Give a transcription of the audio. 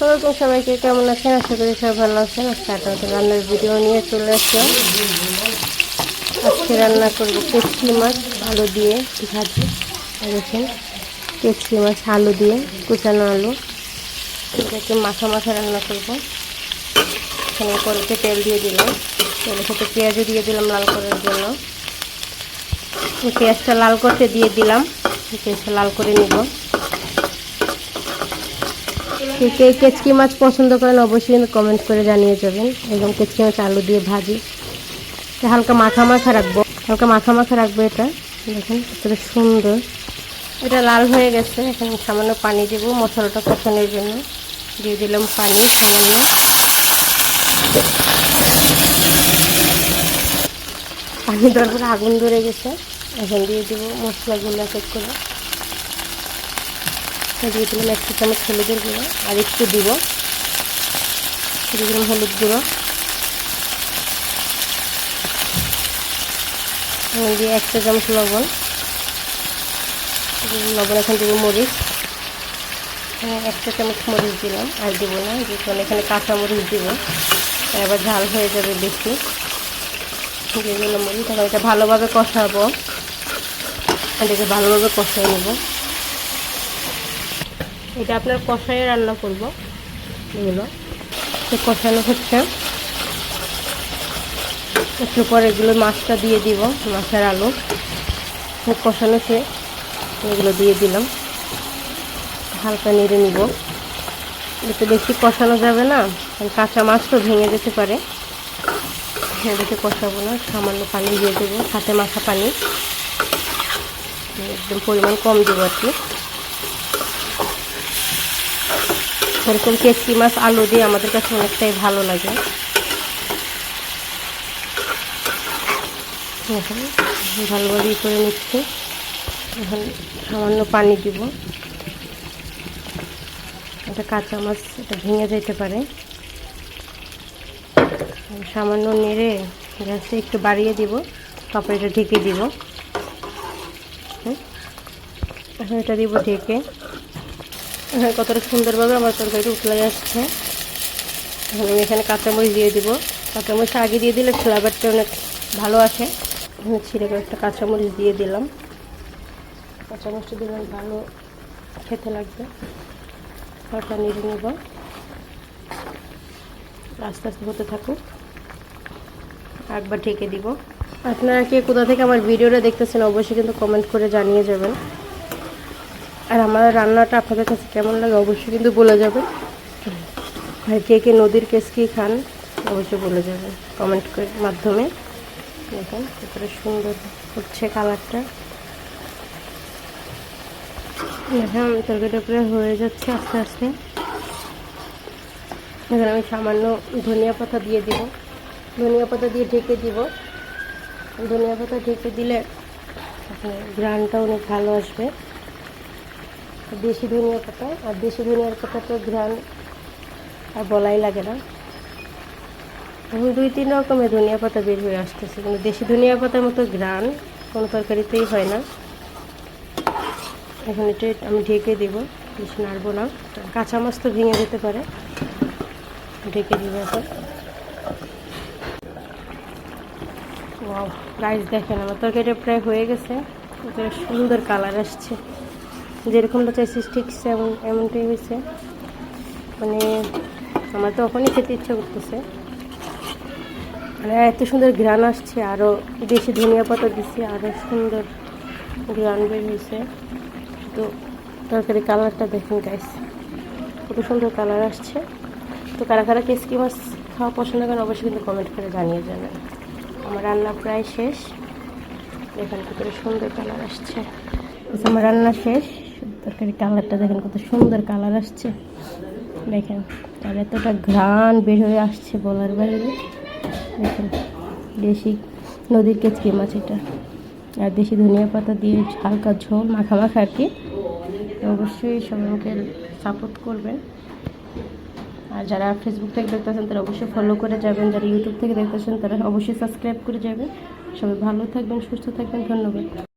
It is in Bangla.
আসসালামাইকুম সবাইকে কেমন আছেন? আশা করি সবাই ভালো আছেন। আজকে আপনাদের রান্নার ভিডিও নিয়ে চলে আসলাম। আজকে রান্না করব কেচকি মাছ, আলু দিয়ে ভাজি। দেখেন কেচকি মাছ, আলু দিয়ে কুচানো আলু। এটাকে মাখা মাখা রান্না করব। এখানে কড়াইতে তেল দিয়ে দিলাম। তেলের সাথে পেঁয়াজও দিয়ে দিলাম লাল করার জন্য। পেঁয়াজটা লাল করতে দিয়ে দিলাম। পেঁয়াজটা লাল করে নিব। কে কে কেচকি মাছ পছন্দ করেন অবশ্যই কমেন্ট করে জানিয়ে যাবেন। এরকম কেচকি মাছ, আলু দিয়ে ভাজি। হালকা মাখা মাখা রাখব। হালকা মাখা মাখা রাখব এটা। দেখুন, কতটা সুন্দর। এটা লাল হয়ে গেছে। এখানে সামান্য পানি দেবো মশলাটা কষানোর জন্য। দিয়ে দিলাম পানি, সামান্য। পানি দেওয়ার পরে আগুন ধরে গেছে। এখন দিয়ে দেবো মশলাগুলো এক করে। দিয়ে দিলাম একটু চামচ হলুদের গুঁড়ো, আর একটু দিব। দিয়ে দিলাম হলুদ গুঁড়ো। দিয়ে একটা চামচ লবণ। লবণ এখন দেবো মরিচ। হ্যাঁ একটা চামচ মরিচ দিলাম, আর দেবো না যেখানে এখানে কাঁচা মরিচ দিব। এবার ঝাল হয়ে যাবে বেশি। দিয়ে দিলাম মরিচ এটা ভালোভাবে কষাবো। এটাকে ভালোভাবে কষাই নেব। এটা আপনার কষায় রান্না করব, এগুলো। তো কষানো হচ্ছে। একটু পরে এগুলো মাছটা দিয়ে দিব, মাছের আলু। কষানো সে, এগুলো দিয়ে দিলাম। হালকা নেড়ে নিব। এতে বেশি কষানো যাবে না কাঁচা মাছ তো ভেঙে যেতে পারে। এটাকে কষাবো না, সামান্য পানি দিয়ে দেবো হাতে মাখা পানি। একদম পরিমাণ কম দেবো আর কি। এরকম কেচকি মাছ, আলু দিয়ে আমাদের কাছে অনেকটাই ভালো লাগে। এখন ভালোভাবে করে নিচ্ছে। এখন সামান্য পানি দিব। এটা কাঁচা মাছ, এটা ভেঙে যেতে পারে। সামান্য নেড়ে গ্যাসে একটু বাড়িয়ে দিব, তারপরে এটা ঢেকে দিব। এখন এটা দিব ঢেকে। হ্যাঁ কতটা সুন্দরভাবে আমার তরকারিটা উতলে যাচ্ছে এখন আমি এখানে কাঁচামরিচ দিয়ে দিব। কাঁচামরিচ আগে দিয়ে দিলে ফ্লেভারটা অনেক ভালো আসে। এখানে ছিঁড়ে একটা কাঁচামরিচ দিয়ে দিলাম। কাঁচামরিচটা দিলে ভালো খেতে লাগবে। হালকা নিয়ে নেব। আস্তে আস্তে হতে থাকুক। একবার ঢেকে দিব। আপনারা কে কোথা থেকে আমার ভিডিওটা দেখতেছেন অবশ্যই কিন্তু কমেন্ট করে জানিয়ে যাবেন। আর আমার রান্নাটা আপনাদের কাছে কেমন লাগে অবশ্যই কিন্তু বলে যাবেন। আর কে কে নদীর কেস কেসকি খান, অবশ্যই বলে যাবেন কমেন্ট মাধ্যমে। দেখেন, কতটা সুন্দর হচ্ছে কালারটা দেখেন, তরকারিটা প্রায় হয়ে যাচ্ছে আস্তে আস্তে। এখানে আমি সামান্য ধনিয়া পাতা দিয়ে দিব। ধনিয়া পাতা দিয়ে ঢেকে দিব। ধনিয়া পাতা ঢেকে দিলে গ্রানটা অনেক ভালো আসবে। দেশি ধনিয়া পাতা আর দেশি ধনিয়ার পাতা তো ঘ্রাণ আর বলাই লাগে না। দুই তিন রকমের ধনিয়া পাতা বের হয়ে আসতেছে, কিন্তু দেশি ধনিয়া পাতার মতো ঘ্রাণ কোনো তরকারিতেই হয় না। এখন এটা আমি ঢেকে দেব, বেশি নাড়বো না। কাঁচা মাছ তো ভেঙে যেতে পারে, ঢেকে দিব এখন। রাইস দেখেন আমার তরকারিটা প্রায় হয়ে গেছে সুন্দর কালার আসছে। যেরকমটা চাইছি ঠিক সেমন এমনটাই হয়েছে। মানে আমার তো ওখানেই খেতে ইচ্ছা করতেছে। মানে এত সুন্দর ঘ্রাণ আসছে আরও বেশি ধনিয়া পাতা দিচ্ছে আরও সুন্দর ঘ্রাণ বের হয়েছে। তো তরকারি কালারটা দেখুন গাইস কত সুন্দর কালার আসছে। তো কারা কারা কেসকি মাছ খাওয়া পছন্দ করেন, অবশ্যই কিন্তু কমেন্ট করে জানিয়ে যাবেন আমার রান্না প্রায় শেষ। এখানে কত সুন্দর কালার আসছে। আমার রান্না শেষ। তরকারি কালারটা দেখেন কত সুন্দর কালার আসছে। দেখেন, আর এতটা ঘ্রাণ বের হয়ে আসছে বলার বাইরে। দেখেন, দেশি নদীর কেচকি মাছ এটা। আর দেশি ধনিয়া পাতা দিয়ে হালকা ঝোল মাখা মাখা আর কি। অবশ্যই সবাইকে সাপোর্ট করবেন। আর যারা ফেসবুক থেকে দেখতেছেন তারা অবশ্যই ফলো করে যাবেন। যারা ইউটিউব থেকে দেখতেছেন তারা অবশ্যই সাবস্ক্রাইব করে যাবেন। সবাই ভালো থাকবেন, সুস্থ থাকবেন। ধন্যবাদ।